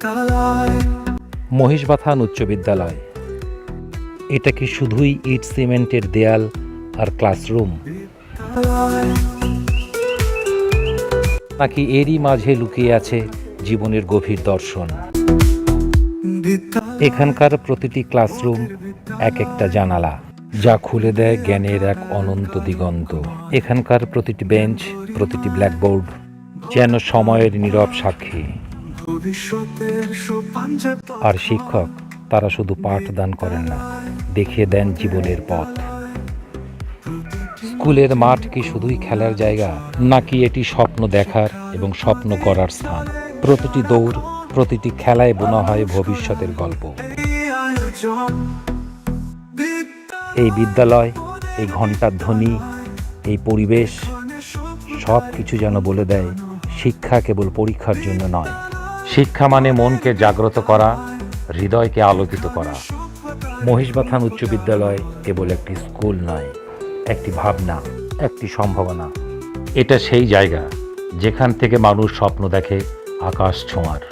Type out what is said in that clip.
বিদ্যালয় মহিষবাথান উচ্চ বিদ্যালয়। এটা কি শুধুই ইট সিমেন্টের দেয়াল আর ক্লাসরুম? নাকি এরই মাঝে লুকিয়ে আছে জীবনের গভীর দর্শন? এখানকার প্রতিটি ক্লাসরুম এক একটা জানালা, যা খুলে দেয় জ্ঞানের এক অনন্ত দিগন্ত। এখানকার প্রতিটি বেঞ্চ, প্রতিটি ব্ল্যাকবোর্ড যেন সময়ের নীরব সাক্ষী। আর শিক্ষক, তারা শুধু পাঠদান করেন না, দেখিয়ে দেন জীবনের পথ। স্কুলের মাঠ কি শুধুই খেলার জায়গা, নাকি এটি স্বপ্ন দেখার এবং স্বপ্ন করার স্থান? প্রতিটি দৌড়, প্রতিটি খেলায় বোনা হয় ভবিষ্যতের গল্প। এই বিদ্যালয় এই বিদ্যালয় এই ঘণ্টার ধ্বনি, এই পরিবেশ সব কিছু যেন বলে দেয়, শিক্ষা কেবল পরীক্ষার জন্য নয়। শিক্ষা মানে মনকে জাগ্রত করা, হৃদয়কে আলোকিত করা। মহিষবাথান উচ্চ বিদ্যালয় কেবল একটি স্কুল নয়, একটি ভাবনা, একটি সম্ভাবনা। এটা সেই জায়গা যেখান থেকে মানুষ স্বপ্ন দেখে আকাশ ছোঁয়ার।